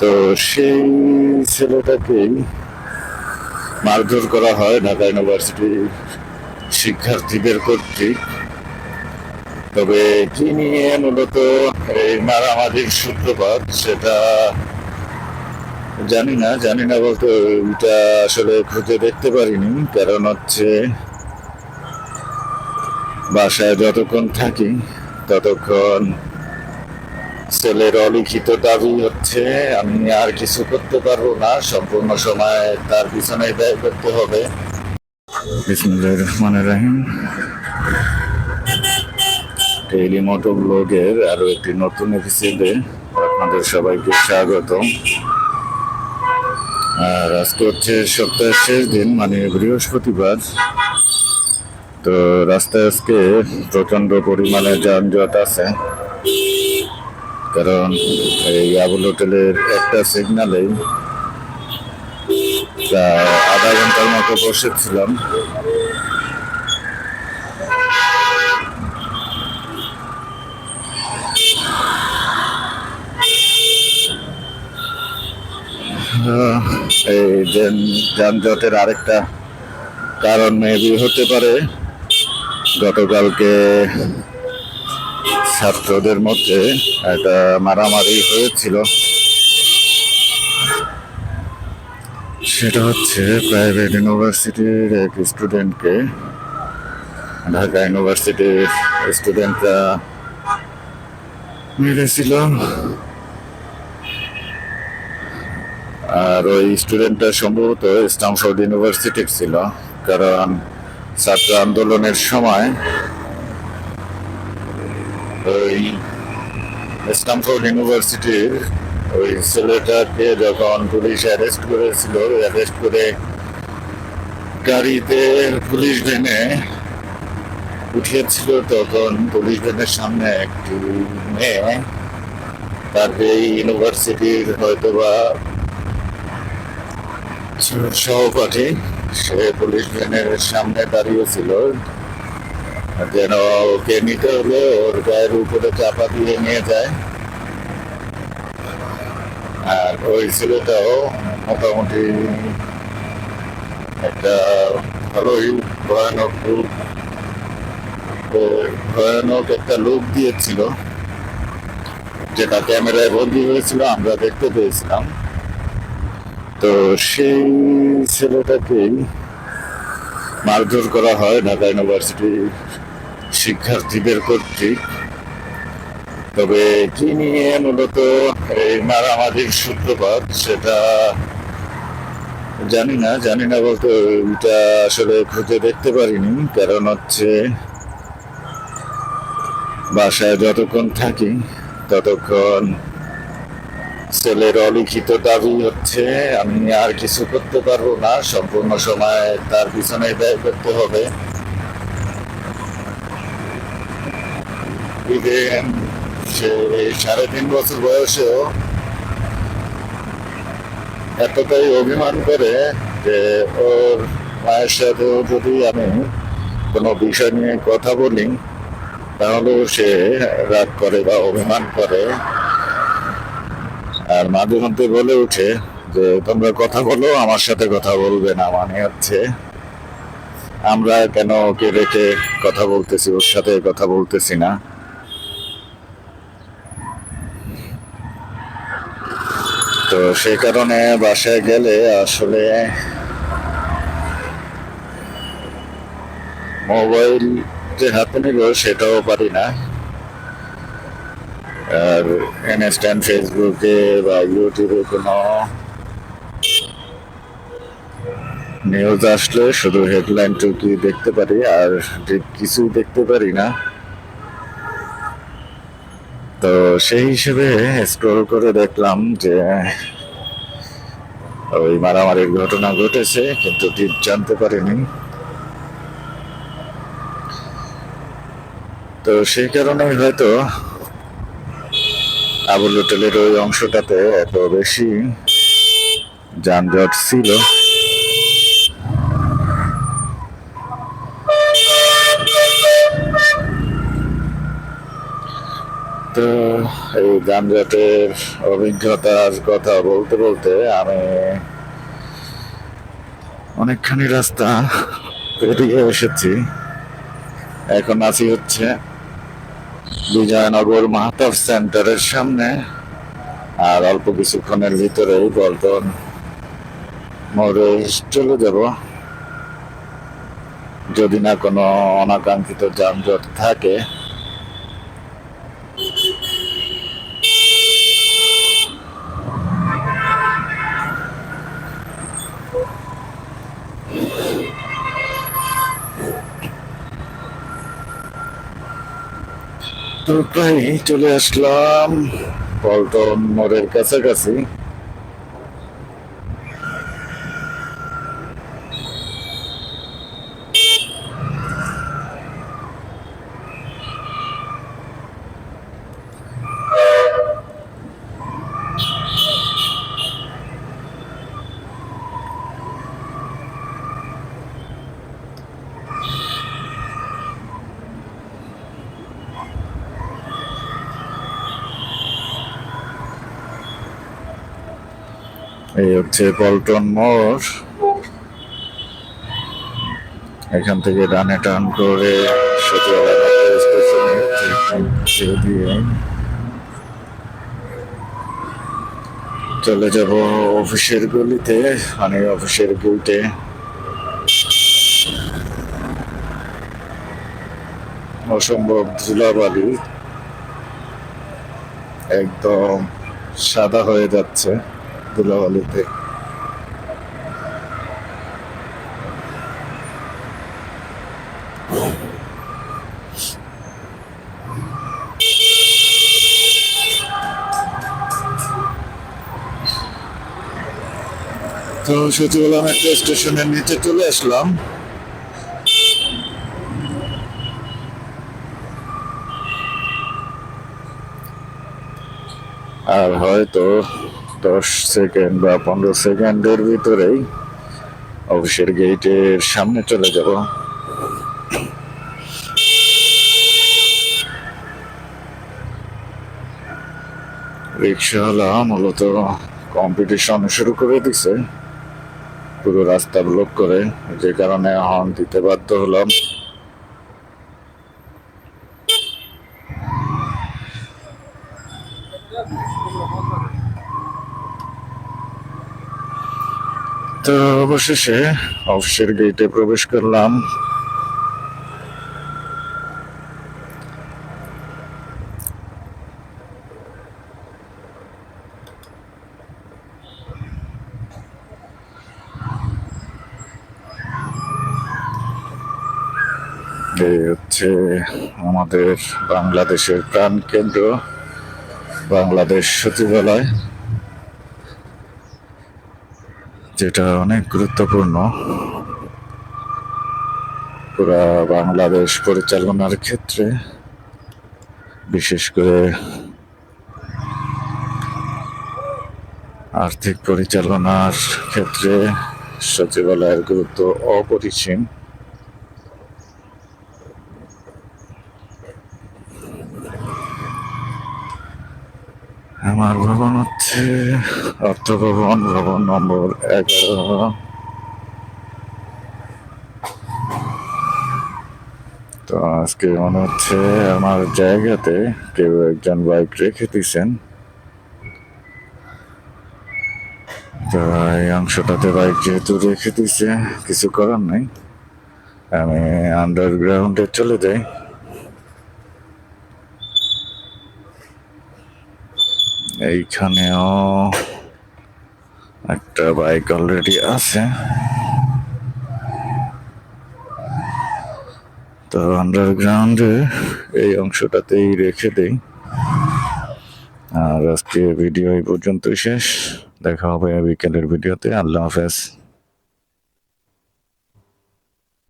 তো সেই ছেলেটাকেই মারধর করা হয় ঢাকা ইউনিভার্সিটি শিক্ষার্থীদের কর্তৃক। তবে কি নিয়ে মূলত এই মারামারির সূত্রপাত সেটা জানি না জানি না বলতে এটা আসলে খুঁজে দেখতে পারিনি। কারণ হচ্ছে বাসায় যতক্ষণ থাকি ততক্ষণ ছেলের অলিখিত দাবি হচ্ছে, আমি আর কিছু করতে পারব না, সম্পূর্ণ সময় তার পিছনে ব্যয় করতে হবে। বিসমুল্লাহ রহমান রাহিম। ডেইলি মোটর ব্লগের আরও একটি নতুন এপিসোডে আপনাদের সবাইকে স্বাগতম। আর আজকে হচ্ছে সপ্তাহের শেষ দিন মানে বৃহস্পতিবার। তো রাস্তায় আজকে প্রচণ্ড পরিমাণে যানজট আছে। কারণ এই আবুল হোটেলের একটা সিগনালেই প্রায় আধা ঘণ্টার মতো বসেছিলাম এই যান- যানজটের আরেকটা কারণ মেবি হতে পারে। গতকালকে ছাত্রদের মধ্যে একটা মারামারি হয়েছিল। সেটা হচ্ছে প্রাইভেট ইউনিভার্সিটির এক স্টুডেন্টকে, ঢাকা ইউনিভার্সিটির স্টুডেন্টরা মেরেছিল। আর ওই স্টুডেন্টটা সম্ভবত স্টামফোর্ড ইউনিভার্সিটির ছিল, কারণ ছাত্র আন্দোলনের সময় ওই স্টামফোর্ড ইউনিভার্সিটির ওই ছেলেটাকে যখন পুলিশ অ্যারেস্ট করেছিল অ্যারেস্ট করে গাড়িতে পুলিশ ভ্যানে উঠিয়েছিল। তখন পুলিশ ভ্যানের সামনে একটি মেয়ে এই ইউনিভার্সিটির হয়তোবা সহপাঠী, সে পুলিশ ভ্যানের সামনে দাঁড়িয়েছিল। যেন ওকে নিতে হলে ওর গায়ের উপরে চাপা দিয়ে নিয়ে যায়। আর ওই ছেলেটাও মোটামুটি একটা ভালোই ভয়ানক রূপ। ভয়ানক একটা লোক দিয়েছিল, যেটা ক্যামেরায় বন্দি হয়েছিল, আমরা দেখতে পেয়েছিলাম। তো সেই ছেলেটাকেই মারধর করা হয় ঢাকা ইউনিভার্সিটি শিক্ষার্থীদের কর্তৃক। তবে কি নিয়ে মূলত এই মারামারির সূত্রপাত সেটা জানি না জানি না বলতে ওইটা আসলে খুঁজে দেখতে পারিনি। কারণ হচ্ছে বাসায় যতক্ষণ থাকি, ততক্ষণ ছেলের অলিখিত দাবি হচ্ছে, আমি আর কিছু করতে পারব না। সম্পূর্ণ সময় তার পিছনে ব্যয় করতে হবে। Even সে সাড়ে তিন বছর বয়সেও এতটাই অভিমান করে যে ওর মায়ের সাথেও যদি আমি কোনো বিষয় নিয়ে কথা বলি তাহলেও সে রাগ করে বা অভিমান করে। আর মাঝে মধ্যে বলে উঠে যে, তোমরা কথা বলো, আমার সাথে কথা বলবে না। মানে হচ্ছে আমরা কেন ওকে রেখে কথা বলতেছি? ওর সাথে কথা বলতেছি না। তো সেই কারণে বাসায় গেলে আসলে মোবাইল যে হাতে নিল সেটাও পারি না। আর ইনস্ট্যান্ট ফেসবুকে বা ইউটিউবে কোনো নিউজ আসলে শুধু হেডলাইনটুকু দেখতে পারি, আর কিছুই দেখতে পারি না তো সেই হিসেবে স্ক্রল করে দেখলাম যে, ওই মারামারির ঘটনা ঘটেছে, কিন্তু ঠিক জানতে পারিনি। তো সেই কারণে হয়তো আবুল হোটেলের ওই অংশটাতে এত বেশি যানজট ছিল। তো এই যানজটের অভিজ্ঞতার কথা বলতে বলতে আমি অনেকখানি রাস্তা পেরিয়ে এসেছি। এখন আছি হচ্ছে বিজয়নগর মাহাতাব সেন্টারের সামনে আর অল্প কিছুক্ষণের ভিতরেই পল্টন মোড়ে চলে যাব। যদি না কোনো অনাকাঙ্ক্ষিত যানজট থাকে প্রায় চলে আসলাম। পল্টন মোড়ের কাছাকাছি। এই হচ্ছে পল্টন মোড় এখান থেকে ডানে টান করে চলে যাব অফিসের গলিতে মানে অফিসের গেটে অসম্ভব ধুলাবালি। একদম সাদা হয়ে যাচ্ছে। ধুলাবালিতে তো সচিবালয় মেট্রো স্টেশনের নিচে চলে আসলাম। আর হয়তো দশ সেকেন্ড বা পনেরো সেকেন্ডের ভিতরেই অফিসের গেটের সামনে চলে যাব। রিক্সাওয়ালা মূলত কম্পিটিশন শুরু করে দিছে। পুরো রাস্তা ব্লক করে। যে কারণে হর্ন দিতে বাধ্য হলাম। তো অবশেষে অফিসের গেটে প্রবেশ করলাম। হচ্ছে আমাদের বাংলাদেশের প্রাণ কেন্দ্র বাংলাদেশ সচিবালয়। যেটা অনেক গুরুত্বপূর্ণ। পুরা বাংলাদেশ পরিচালনার ক্ষেত্রে, বিশেষ করে আর্থিক পরিচালনার ক্ষেত্রে সচিবালয়ের গুরুত্ব অপরিসীম। আমার ভবন হচ্ছে অর্থ ভবন ভবন নম্বর এগারো। তো আজকে মনে হচ্ছে আমার জায়গাতে কেউ একজন বাইক রেখে দিয়েছেন। তো এই অংশটাতে বাইক যেহেতু রেখে দিছে কিছু করার নাই। আমি আন্ডারগ্রাউন্ডে চলে যাই। এইখানেও একটা বাইক অলরেডি আছে। তো আন্ডারগ্রাউন্ডে এই অংশটাতেই রেখে দেই। আর আজকে ভিডিও এই পর্যন্তই শেষ। দেখা হবে বিকেলের ভিডিওতে আল্লাহ হাফেজ।